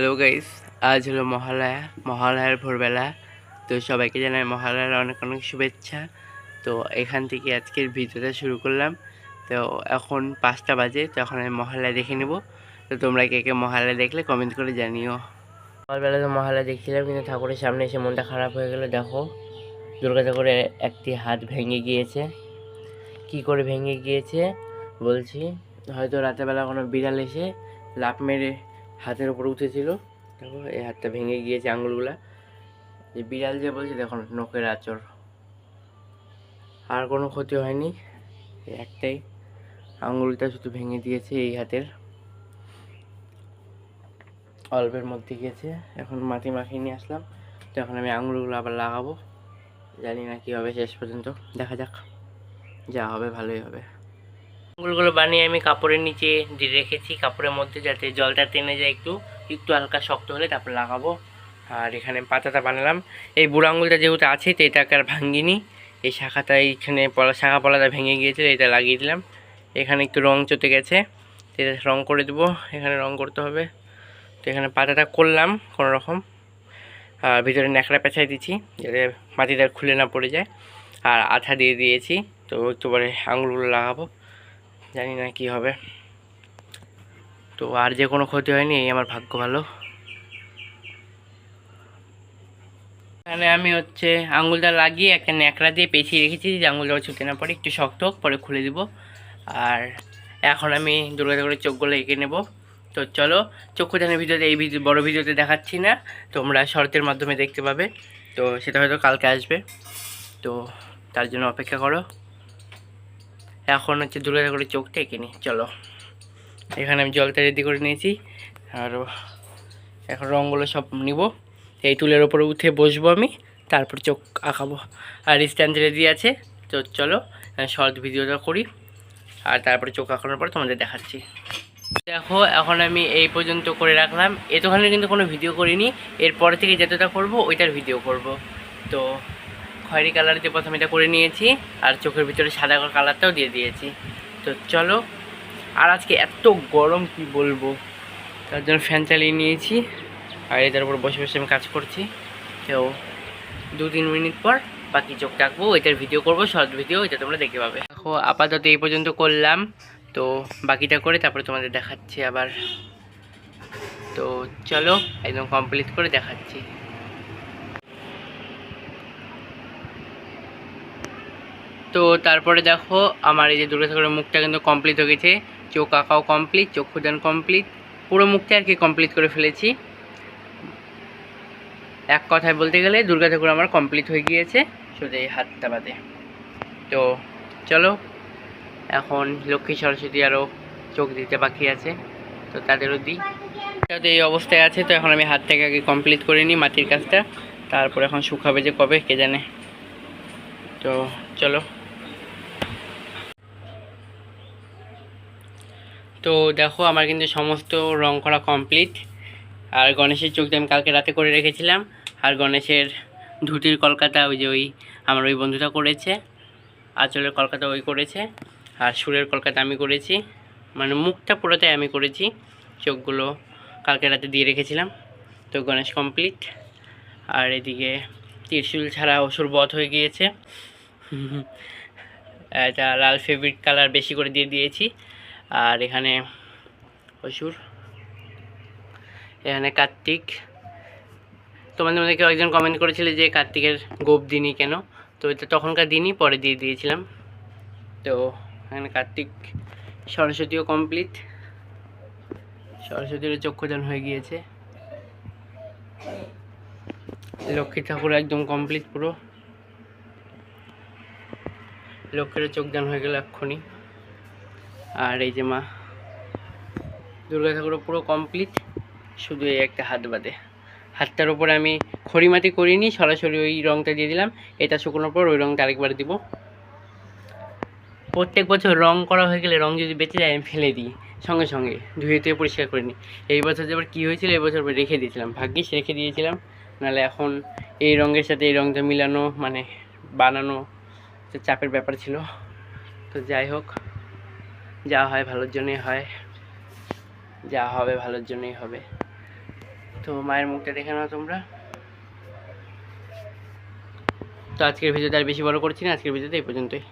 Hello guys আজ হলো মহালয়া, মহালয়ার ভোরবেলা। তো সবাইকে জানাই মহালয়ার অনেক অনেক শুভেচ্ছা। তো এখান থেকে আজকের ভিডিওটা শুরু করলাম। তো এখন পাঁচটা বাজে, তো এখন আমি মহালয়া দেখে নেব। তো তোমরা কে কে মহালয়া দেখলে কমেন্ট করে জানিও। সকালবেলা তো মহালয়া দেখছিলাম, কিন্তু ঠাকুরের সামনে এসে মনটা খারাপ হয়ে গেলো। দেখো, দুর্গা ঠাকুরের একটি হাত ভেঙে গিয়েছে। কি করে ভেঙে গিয়েছে? বলছি, হয়তো রাতেরবেলা কোনো বিড়াল এসে লাফ মেরে হাতের উপর উঠেছিল। দেখো এই হাতটা ভেঙে গিয়েছে আঙুলগুলা। যে বিড়াল যে বলছে দেখো নখের আচর আর কোনো ক্ষতি হয়নি। একটাই। আঙুলটা শুধু ভেঙে দিয়েছে এই হাতের। অল্পের মধ্যে গিয়েছে। এখন মাটি মাখিয়ে নিয়ে আসলাম। তো এখন আমি আঙুলগুলো আবার লাগাবো, জানি না কী হবে শেষ পর্যন্ত। দেখা যাক। যা হবে, ভালোই হবে। আঙুলগুলো বানিয়ে আমি কাপড়ের নিচে দিয়ে রেখেছি, কাপড়ের মধ্যে যাতে জলটা টেনে যায় একটু একটু হালকা শক্ত হলে তারপর লাগাবো। আর এখানে পাতাটা বানালাম। এই বুড়ো আঙুলটা যেহেতু আছে, তো এটাকে আর ভাঙ্গিনি। এই শাখাটা এইখানে পলা, শাখা পলাটা ভেঙে গিয়েছিল, এটা লাগিয়ে দিলাম। এখানে একটু রং চটে গেছে এটা রং করে দেবো। এখানে রং করতে হবে। তো এখানে পাতাটা করলাম কোনো রকম আর ভিতরে ন্যাকড়া পেঁচাই দিচ্ছি যাতে মাটিটা খুলে না পড়ে যায়। আর আঠা দিয়ে দিয়েছি, তো একটু পরে আঙুলগুলো লাগাবো। জানি না কি হবে। তো আর যে কোনো ক্ষতি হয়নি, এই আমার ভাগ্য ভালো। এখানে আমি হচ্ছে আঙুলটা লাগিয়ে একটা ন্যাকড়া দিয়ে পেঁচিয়ে রেখেছি, যে আঙুলটা ছুটে না পড়ে, একটু শক্ত হোক, পরে খুলে দিব। আর এখন আমি দুর্গা চোখগুলো এঁকে নেব। তো চলো চক্ষুদানের ভিডিওতে, এই ভিডিও, বড় ভিডিওতে দেখাচ্ছি না, তোমরা শর্তের মাধ্যমে দেখতে পাবে। তো সেটা হয়তো কালকে আসবে। তো তার জন্য অপেক্ষা করো। এখন হচ্ছে দুর্গা করে চোখটা এঁকে নিই চলো। এখানে আমি জলটা রেডি করে নিয়েছি, আর এখন রঙগুলো সব নিব। এই টুলের ওপরে উঠে বসবো আমি, তারপর চোখ আঁকাবো। আর স্ট্যান্ড রেডি আছে, তো চলো শর্ট ভিডিওটা করি, আর তারপরে চোখ আঁকানোর পর তোমাদের দেখাচ্ছি। দেখো, এখন আমি এই পর্যন্ত করে রাখলাম। এতখানে কিন্তু কোনো ভিডিও করিনি, এরপর থেকে যতটা করব, ওইটার ভিডিও করব। তো খয়েরি কালার দিয়ে প্রথমে এটা করে নিয়েছি, আর চোখের ভিতরে সাদা কালারটাও দিয়ে দিয়েছি। তো চলো, আর আজকে এত গরম কি বলব? তার জন্য ফ্যান চালিয়ে নিয়েছি, আর এটার উপর বসে বসে আমি কাজ করছি। তো দু তিন মিনিট পর বাকি চোখ রাখব ওইটার ভিডিও করব শর্ট ভিডিও ওইটা তোমরা দেখতে পাবে। দেখো, আপাতত এই পর্যন্ত করলাম। তো বাকিটা করে তারপরে তোমাদের দেখাচ্ছি আবার। তো চলো, একদম কমপ্লিট করে দেখাচ্ছি। তো তারপরে দেখো, আমার এই যে দুর্গা ঠাকুরের মুখটা কিন্তু কমপ্লিট হয়ে গেছে। চোখ আঁকাও কমপ্লিট চক্ষুদান কমপ্লিট পুরো মুখটা আর কি কমপ্লিট করে ফেলেছি। এক কথায় বলতে গেলে, দুর্গা ঠাকুর আমার কমপ্লিট হয়ে গিয়েছে। শুধু এই হাতটা বাদে। তো চলো, এখন লক্ষ্মী সরস্বতী আরও চোখ দিতে বাকি আছে। তো তাদেরও দিই। তো এই অবস্থায় আছে, তো এখন আমি হাত থেকে আগে কমপ্লিট করে নিই মাটির কাজটা। তারপর এখন শুকাবে যে কবে, কে জানে। তো চলো। তো দেখো, আমার কিন্তু সমস্ত রং করা কমপ্লিট আর গণেশের চোখটা আমি কালকে রাতে করে রেখেছিলাম। আর গণেশের ধুতির কলকাতা ওই যে ওই আমার ওই বন্ধুটা করেছে, আঁচলের কলকাতা ওই করেছে। আর সুরের কলকাতা আমি করেছি। মানে মুখটা পুরোটাই আমি করেছি, চোখগুলো কালকে রাতে দিয়ে রেখেছিলাম। তো গণেশ কমপ্লিট আর এদিকে ত্রিশুল ছাড়া অসুর বধ হয়ে গিয়েছে। এটা লাল ফেব্রিক কালার বেশি করে দিয়ে দিয়েছি। আর এখানে অসুর এখানে কার্তিক। তোমাদের মধ্যে কেউ একজন কমেন্ট করেছিলে যে কার্তিকের গোপ দিনই কেন? তো এটা তখনকার দিনই পরে দিয়ে দিয়েছিলাম। তো এখানে কার্তিক সরস্বতীও কমপ্লিট সরস্বতীরও চক্ষুদান হয়ে গিয়েছে। লক্ষ্মী ঠাকুর একদম কমপ্লিট পুরো। লক্ষ্মীরও চোখদান হয়ে গেল এক্ষুনি। আর এই যে মা দুর্গা ঠাকুরও পুরো কমপ্লিট শুধু এই একটা হাত বাদে। হাতটার উপরে আমি খড়িমাটি করিনি, সরাসরি ওই রঙটা দিয়ে দিলাম। এটা শুকনোর পর ওই রঙটা আরেকবার দিব। প্রত্যেক বছর রং করা হয়ে গেলে রং যদি বেঁচে যায়, আমি ফেলে দিই। সঙ্গে সঙ্গে ধুয়ে ধুয়ে পরিষ্কার করে নিই। এই বছর যে আবার কী হয়েছিল, এই বছর রেখে দিয়েছিলাম। ভাগ্যিস রেখে দিয়েছিলাম। নাহলে এখন এই রঙের সাথে এই রঙটা মিলানো মানে বানানো চাপের ব্যাপার ছিল। তো যাই হোক যা হয় ভালোর জন্যই হয়, যা হবে ভালোর জন্যই হবে। তো মায়ের মুখটা দেখে নাও তোমরা। তো আজকের ভিডিওটা আর বেশি বড় করছি না, আজকের ভিডিওতে এই পর্যন্তই।